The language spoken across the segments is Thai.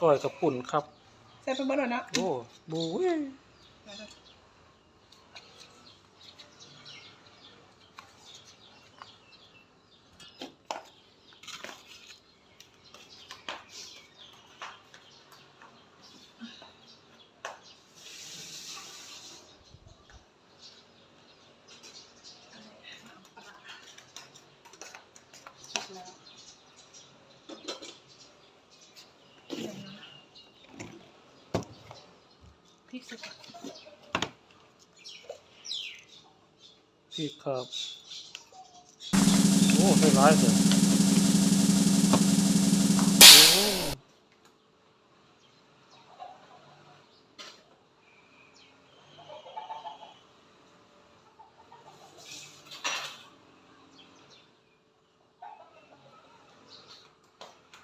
ก้อยกับปุ่นครับ ใส่ไปเบิดแล้วเนาะโอ้บูเว้ย พริกสุกพี่ครับ โอ้ใส่ร้ายเลยโอ้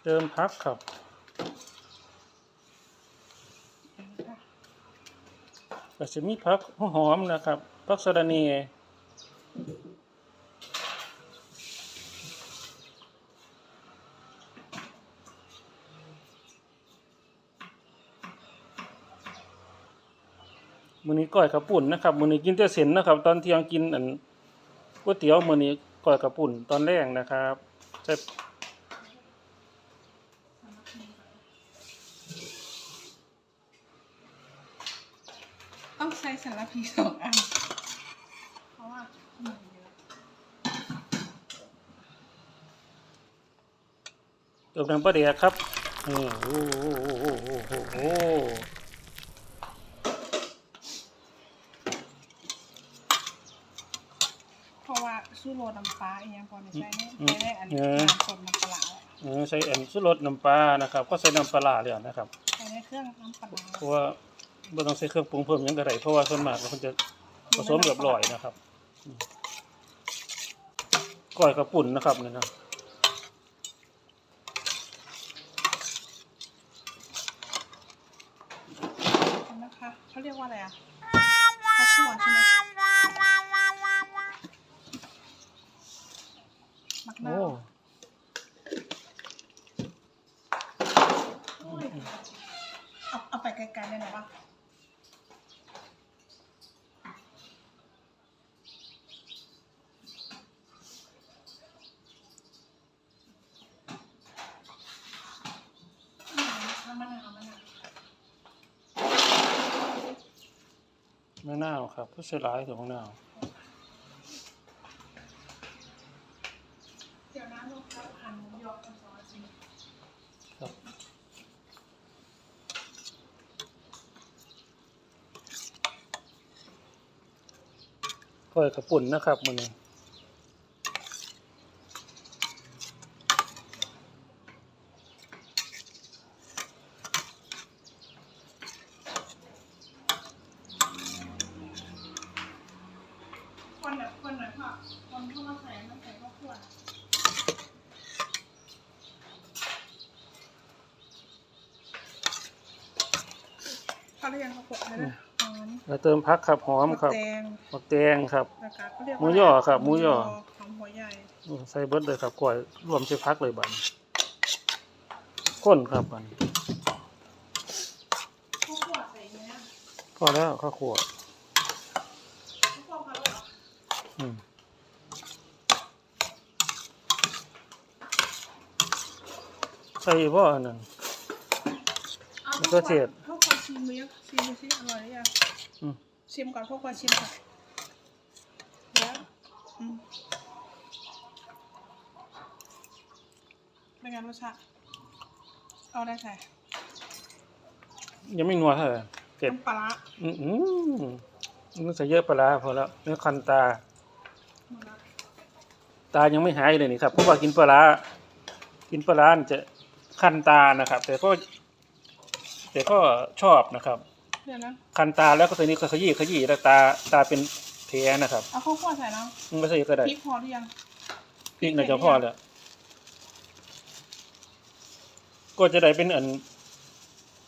เติมพั ก็จะมีพักหอมนะครับพักสะระเนีมื้อนี้ก้อยกระปุ่นนะครับมื้อนี้กินแต่เส้นนะครับ ตอนเที่ยงกินอันก๋วยเตี๋ยวมื้อนี้ก้อยกระปุ่นตอนแรกนะครับใส่ ต้อง ใช้สารพีสองอัน เพราะว่าหนึ่งเยอะเติมน้ำปลาแดกครับนี่โอ้โหโอ้โหโอ้โหเพราะว่าสู้โรน้ำปลาอีกอย่างพอในใช้เนี่ยใช้ได้อันน้ำสดน้ำปลาร้าเออใส่อันสุรสน้ำปลานะครับ ก็ใส่น้ำปลาร้าเลยนะครับใช้ในเครื่องน้ำปลาร้าเพราะว่า ไม่ต้องใส่เครื่องปรุงเพิ่มหยังก็ได้เพราะว่าส่วนมากมันจะผสมเรียบร้อยนะครับอืมก้อยกระปุ่นนะครับนี่นะเห็นไหมคะเขาเรียกว่าอะไรอะข้าวคั่วใช่ไหมมักนาโอ้วเอาเอาไปไกลๆได้ไหมวะ มะนาวมะนาว มะนาวครับผู้เส่ร้ายของมะนาวเดี๋ยวนะลูกครับหั่นยอกับซอสสิครับก้อยกระปุ่นนะครับมันนี้แบบคนหน่อยค่ะคนเข้ามาใส่มาใส่ข้าวคั่ว เขาเรียกข้าวคั่วอะไรนะหอมแล้วเติมพักครับหอมครับแตงผักแตงครับ นะคะเขาเรียกหมูย่อครับหมูย่อ หอมหัวใหญ่ใส่เบิดเลยครับก้อยรวมใช้พักเลยบัดนข้นครับบัดนข้าวคั่วใส่เนี้ยพอแล้วข้าวขัวข้าวคั่วเขาเหรออืมใส่บ่อันนั้นเอาแล้วก็เศษข้าวคั่ว ชิมมือชิมดูสิอร่อยหรือยังอืม ชิมก่อนข้าวคั่วชิมก่อนเดี๋ยวอืมเป็นไงรสชาติเอาได้ใส่ยังไม่นัวเท่าไหร่เผ็ดน้ำปลาร้าอืมอืมมันใส่เยอะปลาร้าพอแล้วเนื้อคันตา หมดละตายังไม่หายเลยนี่ครับเพราะว่ากินปลาร้ากินปลาร้านี่จะคันตานะครับ แต่ก็ แต่ก็ชอบนะครับ เดี๋ยวนะ คันตาแล้วก็ตัวนี้ก็ขยี้ขยี้แล้วตาตาเป็นแผลนะครับเอาข้าวคั่วใส่แล้วมันไม่ใช่ก็ได้พริกพอหรือยังพริกน่าจะพอแล้วก็จะได้เป็นอัน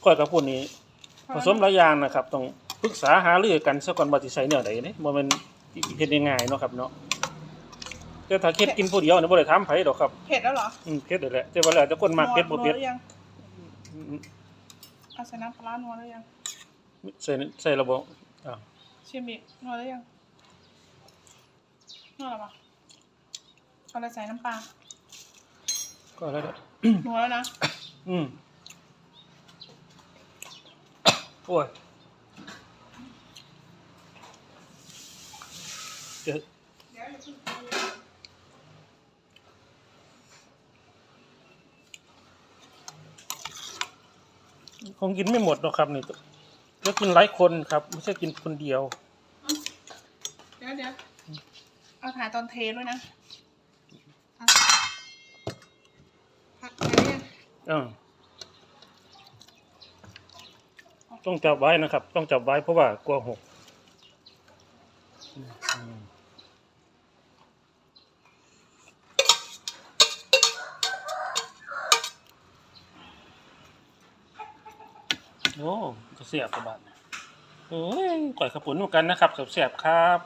ก้อยกระปุ่นนี้ ผสมหลายอย่างนะครับต้องปรึกษาหารือกันซะก่อนว่าสิใส่เนื้อใดนี่บ่แม่นเฮ็ดง่ายๆเนาะครับเนาะแต่ถ้าเฮ็ดกินผู้เดียวนี่บ่ได้ถามไผดอกครับเผ็ดแล้วเหรออืมเผ็ดได้แหละแต่ว่าแล้วแต่คนมักเผ็ดบ่เผ็ด หรือยังอืม เอาใส่น้ำปลาร้านัวแล้วยังใส่ใส่ระบบอ่าชิมอีกนัวแล้วยังนัวแล้วปะเอาอะไรใส่น้ำปลาก็แล้วเด้อนัวแล้วนะอืมโอ้ยเดี๋ยว เดี๋ยวอย่าเพิ่ง ค งกินไม่หมดหรอกครับนี่จะกินหลายคนครับ ไม่ใช่กินคนเดียว เดี๋ยวเดี๋ยวเอาถ่ายตอนเทด้วยนะเอาผักใส่ได้ยังอ่าต้องจับไว้นะครับ ต้องจับไว้เพราะว่ากลัวหก โอ้ก็เสียบกระบาดโอ้ยก่อยขาวปุ่นเหมือนกันนะครับเสียบๆครับ